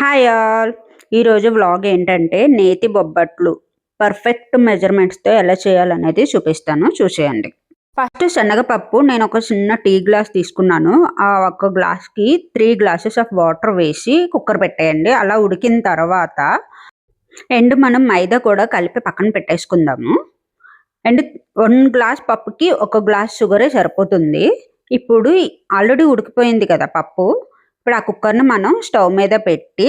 Hi all ఈరోజు vlog ఏంటంటే నేతి బొబ్బట్లు పర్ఫెక్ట్ మెజర్మెంట్స్తో ఎలా చేయాలనేది చూపిస్తాను. చూసేయండి. ఫస్ట్ శనగపప్పు నేను ఒక చిన్న టీ గ్లాస్ తీసుకున్నాను. ఆ ఒక గ్లాస్కి త్రీ గ్లాసెస్ ఆఫ్ వాటర్ వేసి కుక్కర్ పెట్టేయండి. అలా ఉడికిన తర్వాత అండ్ మనం మైదా కూడా కలిపి పక్కన పెట్టేసుకుందాము. అండ్ వన్ గ్లాస్ పప్పుకి ఒక గ్లాస్ షుగరే సరిపోతుంది. ఇప్పుడు ఆల్రెడీ ఉడికిపోయింది కదా పప్పు. ఇప్పుడు ఆ కుక్కర్ని మనం స్టవ్ మీద పెట్టి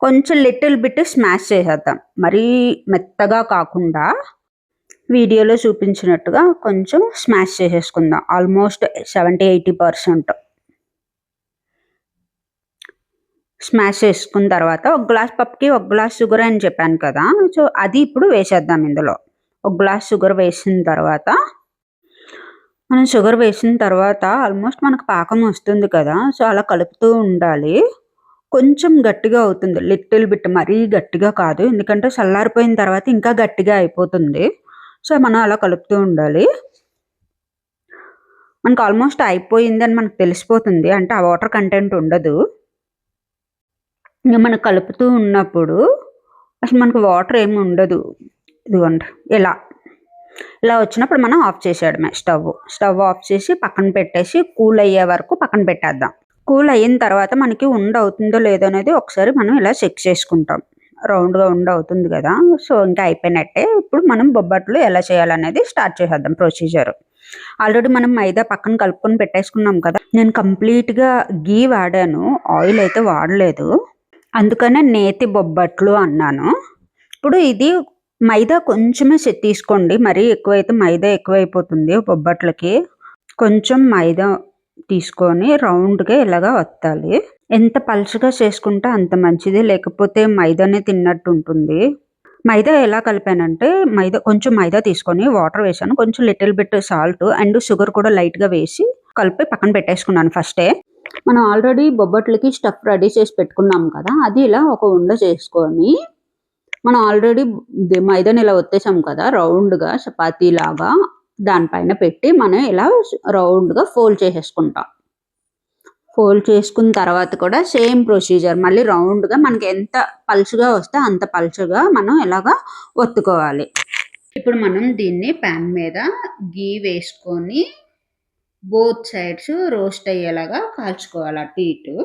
కొంచెం లిటిల్ బిట్ స్మాష్ చేసేద్దాం. మరీ మెత్తగా కాకుండా వీడియోలో చూపించినట్టుగా కొంచెం స్మాష్ చేసేసుకుందాం. Almost seventy eighty percent. Smash చేసుకున్న తర్వాత ఒక గ్లాస్ పప్పుకి ఒక గ్లాస్ షుగర్ అని చెప్పాను కదా. సో అది ఇప్పుడు వేసేద్దాం ఇందులో. ఒక గ్లాస్ షుగర్ వేసిన తర్వాత మనం షుగర్ వేసిన తర్వాత ఆల్మోస్ట్ మనకు పాకం వస్తుంది కదా సో అలా కలుపుతూ ఉండాలి. కొంచెం గట్టిగా అవుతుంది. లిటిల్ బిట్ మరీ గట్టిగా కాదు. ఎందుకంటే చల్లారిపోయిన తర్వాత ఇంకా గట్టిగా అయిపోతుంది. సో మనం అలా కలుపుతూ ఉండాలి. మనకు ఆల్మోస్ట్ అయిపోయింది అని మనకు తెలిసిపోతుంది. అంటే ఆ వాటర్ కంటెంట్ ఉండదు. ఇంకా మనం కలుపుతూ ఉన్నప్పుడు అసలు మనకు వాటర్ ఏమి ఉండదు. ఇదిగోండి. ఇలా ఇలా వచ్చినప్పుడు మనం ఆఫ్ చేసేయడమే. స్టవ్ స్టవ్ ఆఫ్ చేసి పక్కన పెట్టేసి కూల్ అయ్యే వరకు పక్కన పెట్టేద్దాం. కూల్ అయిన తర్వాత మనకి ఉండ అవుతుందో లేదో అనేది ఒకసారి మనం ఇలా చెక్ చేసుకుంటాం. రౌండ్గా ఉండ అవుతుంది కదా. సో ఇంకా అయిపోయినట్టే ఇప్పుడు మనం బొబ్బట్లు ఎలా చేయాలనేది స్టార్ట్ చేసేద్దాం ప్రొసీజర్. ఆల్రెడీ మనం మైదా పక్కన కలుపుకొని పెట్టేసుకున్నాం కదా. నేను కంప్లీట్గా గీ వాడాను. ఆయిల్ అయితే వాడలేదు. అందుకనే నేతి బొబ్బట్లు అన్నాను. ఇప్పుడు ఇది మైదా కొంచెమే తీసుకోండి. మరీ ఎక్కువైతే మైదా ఎక్కువైపోతుంది బొబ్బట్లకి. కొంచెం మైదా తీసుకొని రౌండ్గా ఇలాగా వత్తాలి. ఎంత పలుచగా చేసుకుంటే అంత మంచిది. లేకపోతే మైదానే తిన్నట్టు ఉంటుంది. మైదా ఎలా కలిపానంటే మైదా కొంచెం మైదా తీసుకొని వాటర్ వేసాను కొంచెం little bit salt and sugar కూడా లైట్గా వేసి కలిపి పక్కన పెట్టేసుకున్నాను ఫస్టే. మనం ఆల్రెడీ బొబ్బట్లకి స్టఫ్ రెడీ చేసి పెట్టుకున్నాం కదా అది ఇలా ఒక ఉండ చేసుకొని మనం ఆల్రెడీ మైదాని ఇలా ఒత్తేసాం కదా రౌండ్గా చపాతీ లాగా దానిపైన పెట్టి మనం ఇలా రౌండ్గా ఫోల్డ్ చేసేసుకుంటాం. ఫోల్డ్ చేసుకున్న తర్వాత కూడా సేమ్ ప్రొసీజర్ మళ్ళీ రౌండ్గా మనకి ఎంత పలుచుగా వస్తే అంత పలుచుగా మనం ఇలాగా ఒత్తుకోవాలి. ఇప్పుడు మనం దీన్ని ప్యాన్ మీద గీ వేసుకొని బోత్ సైడ్స్ రోస్ట్ అయ్యేలాగా కాల్చుకోవాలి అటు ఇటు.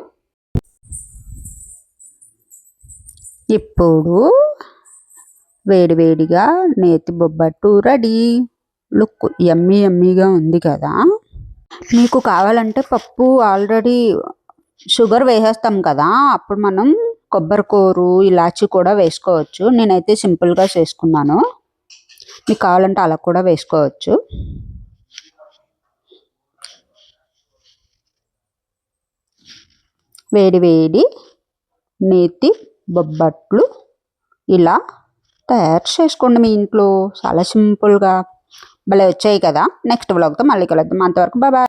ఇప్పుడు వేడివేడిగా నేతి బొబ్బట్టు రెడీ. లుక్ ఎమ్మీ ఎమ్మీగా ఉంది కదా. మీకు కావాలంటే పప్పు ఆల్రెడీ షుగర్ వేసేస్తాం కదా. అప్పుడు మనం కొబ్బరి కూరు ఇలాచి కూడా వేసుకోవచ్చు. నేనైతే సింపుల్గా చేసుకున్నాను. మీకు కావాలంటే అలా కూడా వేసుకోవచ్చు. వేడి వేడి నేతి బొబ్బట్లు ఇలా తయారు చేసుకోండి మీ ఇంట్లో. చాలా సింపుల్గా. భలే వచ్చాయి కదా. నెక్స్ట్ బ్లాగ్తో మళ్ళీ కలుద్దాం. అంతవరకు బాబాయ్.